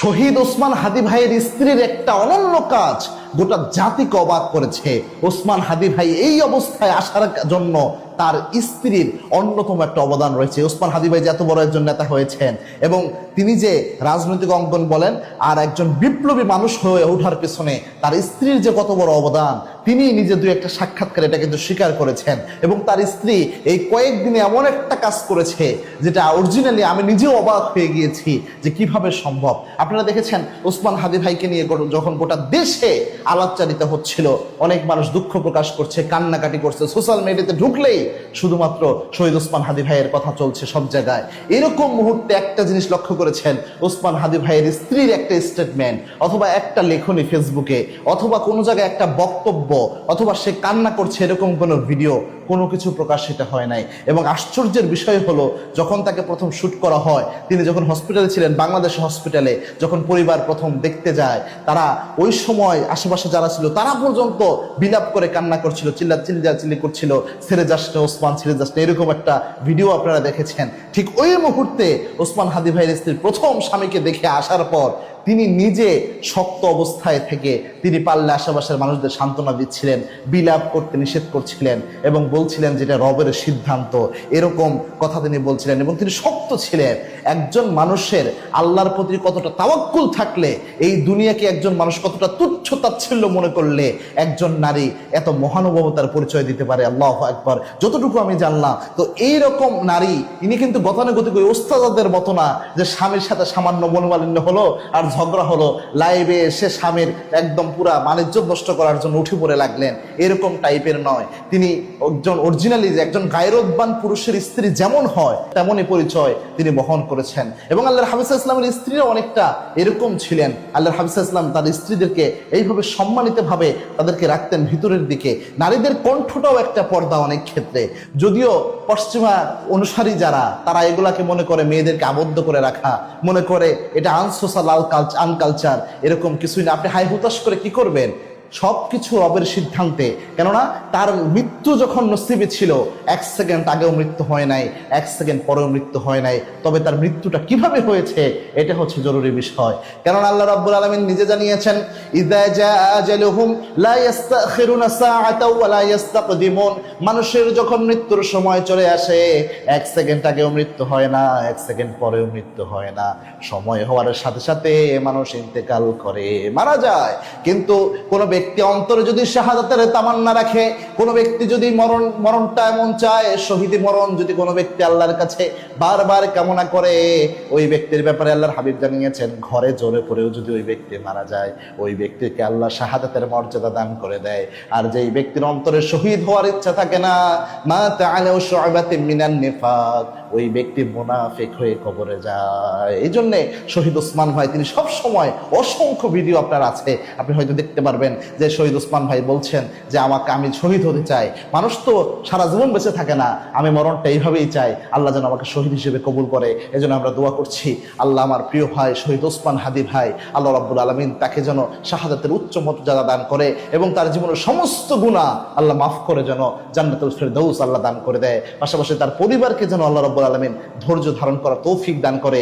শহীদ ওসমান হাদি ভাইয়ের স্ত্রীর একটা অনন্য কাজ। গোটা জাতিকে অবাক করেছে। ওসমান হাদি ভাই এই অবস্থায় আসার জন্য তার স্ত্রীর অন্যতম একটা অবদান রয়েছে। ওসমান হাদি ভাই যে এত বড় একজন নেতা হয়েছেন এবং তিনি যে রাজনৈতিক অঙ্কন বলেন আর একজন বিপ্লবী মানুষ হয়ে ওঠার পেছনে তার স্ত্রীর যে কত বড় অবদান, তিনি নিজে দুই একটা সাক্ষাৎকার এটা কিন্তু স্বীকার করেছেন এবং তার স্ত্রী এই কয়েকদিনে এমন একটা কাজ করেছে যেটা অরিজিনালি আমি নিজেও অবাক হয়ে গিয়েছি যে কীভাবে সম্ভব। আপনারা দেখেছেন ওসমান হাদি ভাইকে নিয়ে যখন গোটা দেশে আলাপচারিতা হচ্ছিল। অনেক মানুষ দুঃখ প্রকাশ করছে, কান্নাকাটি করছে। সোশ্যাল মিডিয়াতে ঢুকলেই শুধুমাত্র শহীদ ওসমান হাদি ভাইয়ের কথা চলছে সব জায়গায়। এরকম মুহূর্তে একটা জিনিস লক্ষ্য করেছেন, ওসমান হাদি ভাইয়ের স্ত্রীর একটা স্টেটমেন্ট অথবা একটা লেখনী ফেসবুকে অথবা কোনো জায়গায় একটা বক্তব্য, অথবা সে কান্না করছে এরকম কোনো ভিডিও কোনো কিছু প্রকাশিত হয় নাই। এবং আশ্চর্যের বিষয় হলো, যখন তাকে প্রথম শ্যুট করা হয়, তিনি যখন হসপিটালে ছিলেন, বাংলাদেশ হসপিটালে যখন পরিবার প্রথম দেখতে যায়, তারা ওই সময় আশেপাশে যারা ছিল, তারা পর্যন্ত বিলাপ করে কান্না করছিল, চিল্লা চিল্লা চিল্লি করছিল, ছেড়ে যাস না ওসমান, ছেড়ে যাস না, এরকম একটা ভিডিও আপনারা দেখেছেন। ঠিক ওই মুহূর্তে ওসমান হাদি ভাইয়ের স্ত্রীর প্রথম স্বামীকে দেখে আসার পর তিনি নিজে শক্ত অবস্থায় থেকে তিনি পারলে আশেপাশের মানুষদের সান্ত্বনা দিচ্ছিলেন, বিলাপ করতে নিষেধ করছিলেন এবং বলছিলেন যেটা রবের সিদ্ধান্ত। এরকম কথা তিনি বলছিলেন এবং তিনি শক্ত ছিলেন। একজন মানুষের আল্লাহর প্রতি কতটা তাওয়াক্কুল থাকলে, এই দুনিয়াকে একজন মানুষ কতটা তুচ্ছ তাচ্ছিল্য মনে করলে একজন নারী এত মহানুভবতার পরিচয় দিতে পারে? আল্লাহ একবার যতটুকু আমি জানলাম, তো এই রকম নারী, ইনি কিন্তু গতানুগতিক ওই ওস্তাদাদের মতো না যে স্বামীর সাথে সামান্য মনোমালিন্য হলো আর ঝগড়া হলো, লাইভে এসে স্বামীর একদম পুরা মানিজ্য নষ্ট করার জন্য উঠে পড়ে লাগলেন। এরকম টাইপের নয়। তিনি একজন অরিজিনালি একজন গায়রোদ্বান পুরুষের স্ত্রী যেমন হয়, তেমনই পরিচয় তিনি বহন করেছেন। এবং আল্লাহর হাফিজা ইসলামের স্ত্রীরা অনেকটা এরকম ছিলেন। আল্লাহর হাফিজা ইসলাম তার স্ত্রীদেরকে এইভাবে সম্মানিতভাবে তাদেরকে রাখতেন ভিতরের দিকে। নারীদের কণ্ঠটাও একটা পর্দা অনেক ক্ষেত্রে। যদিও পশ্চিমা অনুসারী যারা, তারা এগুলাকে মনে করে মেয়েদেরকে আবদ্ধ করে রাখা, মনে করে এটা আনসোশাল আনকালচার এরকম কিছুই না। আপনি হাই হুতাশ করে কি করবেন? সব কিছু রবের সিদ্ধান্তে। কেননা তার মৃত্যু যখন নসিবে ছিল, এক সেকেন্ড আগেও মৃত্যু হয় নাই, এক সেকেন্ড পরেও মৃত্যু হয় নাই। তবে তার মৃত্যুটা কীভাবে হয়েছে, এটা হচ্ছে জরুরি বিষয়। কেননা আল্লাহ রাব্বুল আলামিন নিজে জানিয়েছেন মানুষের যখন মৃত্যুর সময় চলে আসে, এক সেকেন্ড আগেও মৃত্যু হয় না, এক সেকেন্ড পরেও মৃত্যু হয় না। সময় হওয়ার সাথে সাথে মানুষ ইন্তেকাল করে, মারা যায়। কিন্তু কোনো ব্যক্তি অন্তরে যদি শাহাদাতের তামান্না রাখে, কোনো ব্যক্তি যদি মরণ, মরণটা এমন চায় শহীদি মরণ যদি কোনো ব্যক্তি আল্লাহর কাছে বারবার কামনা করে, ওই ব্যক্তির ব্যাপারে আল্লাহর হাবিব জানিয়েছেন, ঘরে জোরে পড়েও যদি ওই ব্যক্তি মারা যায়, ওই ব্যক্তিকে আল্লাহ শাহাদাতের মর্যাদা দান করে দেয়। আর যেই ব্যক্তির অন্তরে শহীদ হওয়ার ইচ্ছা থাকে না, মা তাআলাউ শুআবাতিন মিনান নিফাক ওই ব্যক্তি মুনাফিক হয়ে কবরে যায়। এই জন্যে শহীদ ওসমান ভাই, তিনি সব সময় অসংখ্য ভিডিও আপনার আছে। আপনি হয়তো দেখতে পারবেন যে শহীদ ওসমান ভাই বলছেন যে, আমাকে আমি শহীদ হতে চাই। মানুষ তো সারা জীবন বেঁচে থাকে না। আমি মরণটা এইভাবেই চাই। আল্লাহ যেন আমাকে শহীদ হিসেবে কবুল করে। এজন্য আমরা দোয়া করছি, আল্লাহ আমার প্রিয় ভাই, শহীদ ওসমান হাদি ভাই, আল্লাহ রাব্বুল আলমিন তাকে যেন শাহাদাতের উচ্চ মর্যাদা দান করে এবং তার জীবনের সমস্ত গুণা আল্লাহ মাফ করে যেন জান্নাতুল ফেরদৌস আল্লাহ দান করে দেয়। পাশাপাশি তার পরিবারকে যেন আল্লাহ রাব্বুল আলমিন ধৈর্য ধারণ করার তৌফিক দান করে।